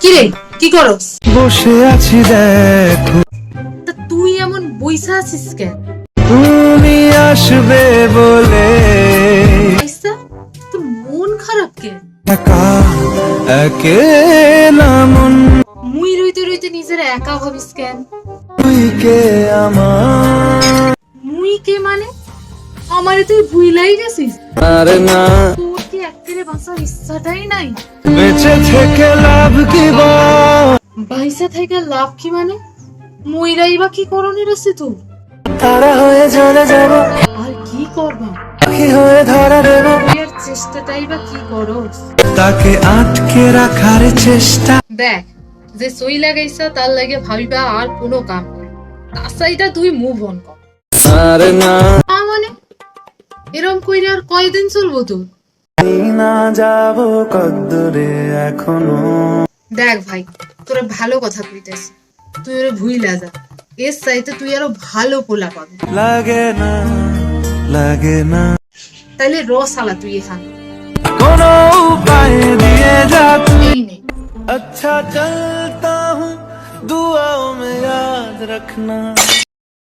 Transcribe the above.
কিরে কি করস? বসে আছি দেখো। তা তুই এমন বইসা আছিস কেন তুমি আসবে বলে। আইসা তোর মন খারাপ কেন একা একেলা মন। মুই রইতে রইতে নিজের একা ভাবিস কেন? তুই কে আমার? আমারে তুই ভুইলাই গেছিস? আর না। তোর কি একেবারে বাঁচার ইচ্ছাটাই নাই? বেঁচে থেকে লাভ কি বল? বাইসা থেকে লাভ কি মানে? মইরাই বা কি করণের আছে তোর? তারা হয়ে চলে যাব আর কি করবা? পাখি হয়ে ধরা দেব? এর চেষ্টাটাই বা কি করস তাকে আটকে রাখার চেষ্টা। দেখ যে সই লাগাইছা তার লাগে ভাবিবা আর কোনো কাম নাই। তাছাইটা তুই মুভ অন কর। আর না। এরম কইরে আর কয়দিন চলবো তোর না যাব কদ্দরে এখনও। দেখ ভাই তোরা ভালো কথা কইতেছিস তুই ওরে ভুইলা যা। এর সাইতে তুই আরও ভালো পোলা পাবি। লাগে না লাগে না। তাইলে রসালা তুই এখানে? কোন উপায় দিয়ে যা তুই। আচ্ছা চলতা হুঁ দুআও মে ইয়াদ রাখনা।